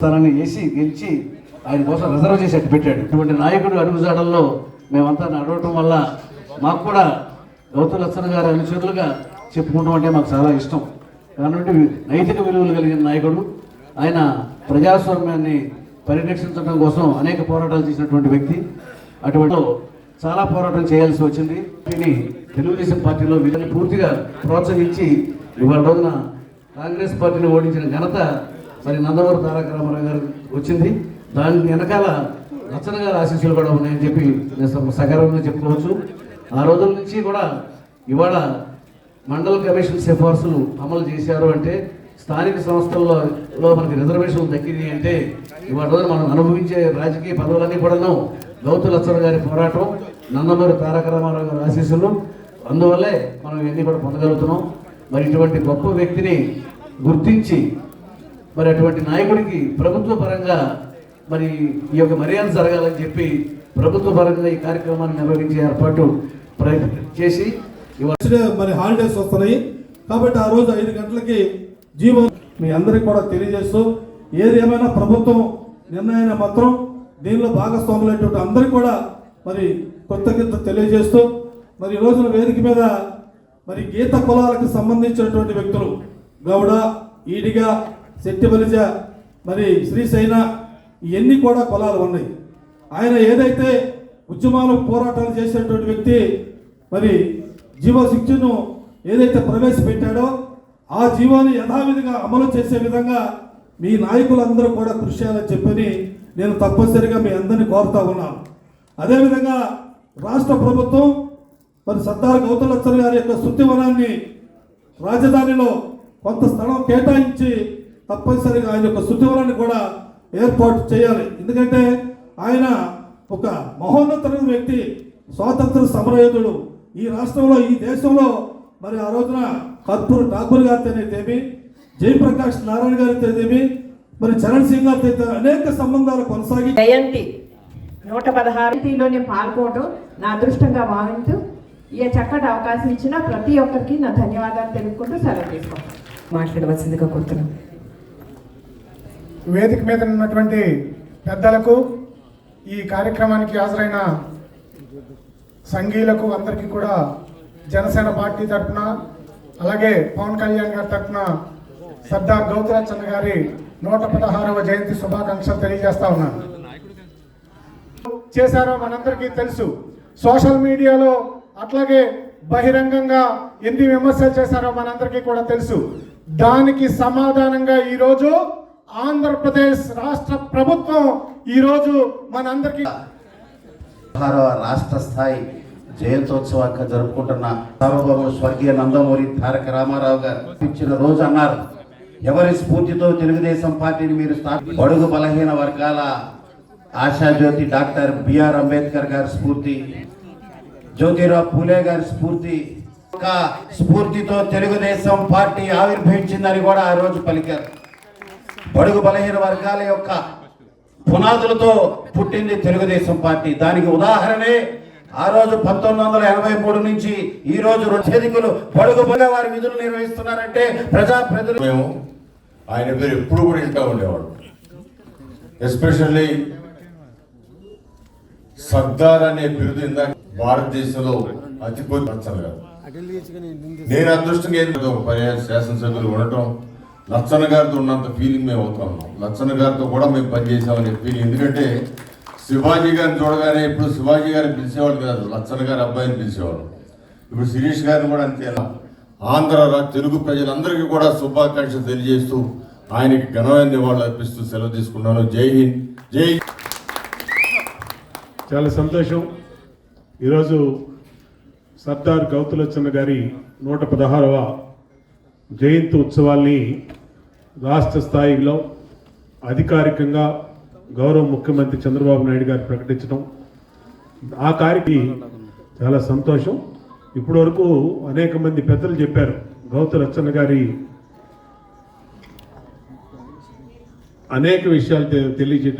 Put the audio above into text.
స్థానాన్ని వేసి గెలిచి ఆయన కోసం రిజర్వ్ చేసి అట్టు పెట్టాడు. ఇటువంటి నాయకుడు అడుగుజాడల్లో మేమంతా నడవటం వల్ల మాకు కూడా గౌతమ్ లచ్చన గారి అనుచరులుగా చెప్పుకుంటాం అంటే మాకు చాలా ఇష్టం. కాబట్టి నైతిక విలువలు కలిగిన నాయకుడు ఆయన ప్రజాస్వామ్యాన్ని పరిరక్షించడం కోసం అనేక పోరాటాలు చేసినటువంటి వ్యక్తి. అటువంటి చాలా పోరాటం చేయాల్సి వచ్చింది. దీన్ని తెలుగుదేశం పార్టీలో వీళ్ళని పూర్తిగా ప్రోత్సహించి ఇవాళ రోజున కాంగ్రెస్ పార్టీని ఓడించిన ఘనత మరి నందమూరి తారక రామారావు గారు వచ్చింది. దాని వెనకాల లచ్చన గారి ఆశీస్సులు కూడా ఉన్నాయని చెప్పి నేను సగర్వంగా చెప్పుకోవచ్చు. ఆ రోజుల నుంచి కూడా ఇవాళ మండల కమిషన్ సిఫార్సులు అమలు చేశారు అంటే స్థానిక సంస్థల్లో మనకి రిజర్వేషన్లు దక్కింది అంటే ఇవాళ రోజు మనం అనుభవించే రాజకీయ పదవులన్నీ కూడాను గౌతు లచ్చన గారి పోరాటం నందమూరి తారక రామారావు గారి ఆశీస్సులు. అందువల్లే మనం ఇవన్నీ కూడా పొందగలుగుతున్నాం. మరి ఇటువంటి గొప్ప వ్యక్తిని గుర్తించి మరి అటువంటి నాయకుడికి ప్రభుత్వ పరంగా మరి ఈ యొక్క మర్యాద జరగాలని చెప్పి ప్రభుత్వ పరంగా ఈ కార్యక్రమాన్ని నిర్వహించే ఏర్పాటు చేసి మరి హాలిడేస్ వస్తున్నాయి. కాబట్టి ఆ రోజు ఐదు గంటలకి జీవో మీ అందరికి కూడా తెలియజేస్తూ ఏది ఏమైనా ప్రభుత్వం నిర్ణయాన్ని మాత్రం దీనిలో భాగస్వాములైనటువంటి అందరికీ కూడా మరి కృతజ్ఞత తెలియజేస్తూ మరి ఈ రోజున వేదిక మీద మరి గీత కులాలకు సంబంధించినటువంటి వ్యక్తులు గౌడ ఈడిగా శెట్టిబలిజ మరి శ్రీశైన ఇవన్నీ కూడా కులాలు ఉన్నాయి. ఆయన ఏదైతే ఉద్యమాలు పోరాటాలు చేసినటువంటి వ్యక్తి మరి జీవో శిక్షను ఏదైతే ప్రవేశపెట్టాడో ఆ జీవోని యథావిధిగా అమలు చేసే విధంగా మీ నాయకులందరూ కూడా కృషి చేయాలని చెప్పని నేను తప్పనిసరిగా మీ అందరినీ కోరుతా ఉన్నాను. అదేవిధంగా రాష్ట్ర ప్రభుత్వం మరి సర్దార్ గౌతమ్ గారి యొక్క శృతివనాన్ని రాజధానిలో కొంత స్థలం కేటాయించి తప్పనిసరిగా ఆయన యొక్క శుద్ధివనాన్ని కూడా ఏర్పాటు చేయాలి. ఎందుకంటే ఆయన ఒక మహోన్నతమైన వ్యక్తి స్వాతంత్ర సమరయోధుడు. ఈ రాష్ట్రంలో ఈ దేశంలో మరి ఆ రోజున కర్పూర్ ఠాకూర్ గారితోనేమి జయప్రకాష్ నారాయణ గారితోనేమి మరి చరణ్ సింగ్ గారితో అనేక సంబంధాలు కొనసాగి జయంతి నూట పదహారులో నేను పాల్గొనడం నా అదృష్టంగా భావించు. ఈ చక్కటి అవకాశం ఇచ్చిన ప్రతి ఒక్కరికి నా ధన్యవాదాలు తెలుపుకుంటూ సెలవు తీసుకుంటాను మాట్లాడవలసిందిగా కోరుతున్నాను. వేదిక మీద ఉన్నటువంటి పెద్దలకు ఈ కార్యక్రమానికి హాజరైన సంఘీయులకు అందరికీ కూడా జనసేన పార్టీ తరఫున అలాగే పవన్ కళ్యాణ్ గారి తరఫున సర్దార్ గౌతరాచంద్ర గారి నూట పదహారవ జయంతి శుభాకాంక్షలు తెలియజేస్తా ఉన్నాను. చేశారో మనందరికీ తెలుసు. సోషల్ మీడియాలో అట్లాగే బహిరంగంగా ఎన్ని విమర్శలు చేశారో మనందరికీ కూడా తెలుసు. దానికి సమాధానంగా ఈరోజు ఆంధ్రప్రదేశ్ రాష్ట్ర ప్రభుత్వం ఈరోజు మనందరికీ పదహారవ రాష్ట్ర స్థాయి జయంతోత్సవాన్ని జరుపుకుంటున్న సార్వభౌముడు స్వర్గీయ నందమూరి తారక రామారావు గారు ఇచ్చిన రోజు అన్నారు. ఎవరి స్ఫూర్తితో తెలుగుదేశం పార్టీని మీరు బడుగు బలహీన వర్గాల ఆశాజ్యోతి డాక్టర్ బిఆర్ అంబేద్కర్ గారి స్ఫూర్తి జ్యోతిరావు పూలే గారి స్ఫూర్తి ఒక స్ఫూర్తితో తెలుగుదేశం పార్టీ ఆవిర్భవించిందని కూడా ఆ రోజు పలికారు. బడుగు బలహీన వర్గాల యొక్క పునాదులతో పుట్టింది తెలుగుదేశం పార్టీ. దానికి ఉదాహరణే ఆ రోజు పంతొమ్మిది వందల ఎనభై మూడు నుంచి ఈ రోజు చేదికులు బడుగు బల వారి విధులు నిర్వహిస్తున్నారంటే ప్రజా ప్రజలు మేము ఆయన పేరు ఎప్పుడు కూడా వింటూ ఉండేవాడు. ఎస్పెషల్లీ సర్దార్ అనే బిరుదు ఇందాక భారతదేశంలో అతి కొద్ది నేను అదృష్టంగా పర్యాయ శాసనసభ్యులు ఉండటం లచ్చన గారితో ఉన్నంత ఫీలింగ్ మేము అవుతా ఉన్నాం. లచ్చన గారితో కూడా మేము పనిచేసామనే ఫీలింగ్ ఎందుకంటే శివాజీ గారిని చూడగానే ఇప్పుడు శివాజీ గారిని పిలిచేవాడు కాదు లచ్చన గారి అబ్బాయిని పిలిచేవాడు ఇప్పుడు శిరీష్ గారిని కూడా అంతే ఆంధ్ర తెలుగు ప్రజలందరికీ కూడా శుభాకాంక్షలు తెలియజేస్తూ ఆయనకి ఘనమైన నివాళులు అర్పిస్తూ సెలవు తీసుకున్నాను జై హింద్. జై చాలా సంతోషం. ఈరోజు సర్దార్ గౌతులచ్చన్న గారి నూట పదహారవ జయంతి ఉత్సవాల్ని రాష్ట్ర స్థాయిలో అధికారికంగా గౌరవ ముఖ్యమంత్రి చంద్రబాబు నాయుడు గారు ప్రకటించడం ఆ కారికి చాలా సంతోషం. ఇప్పటి వరకు అనేక మంది పెద్దలు చెప్పారు గౌత రచన గారి అనేక విషయాలు తె- తెలియజేయటం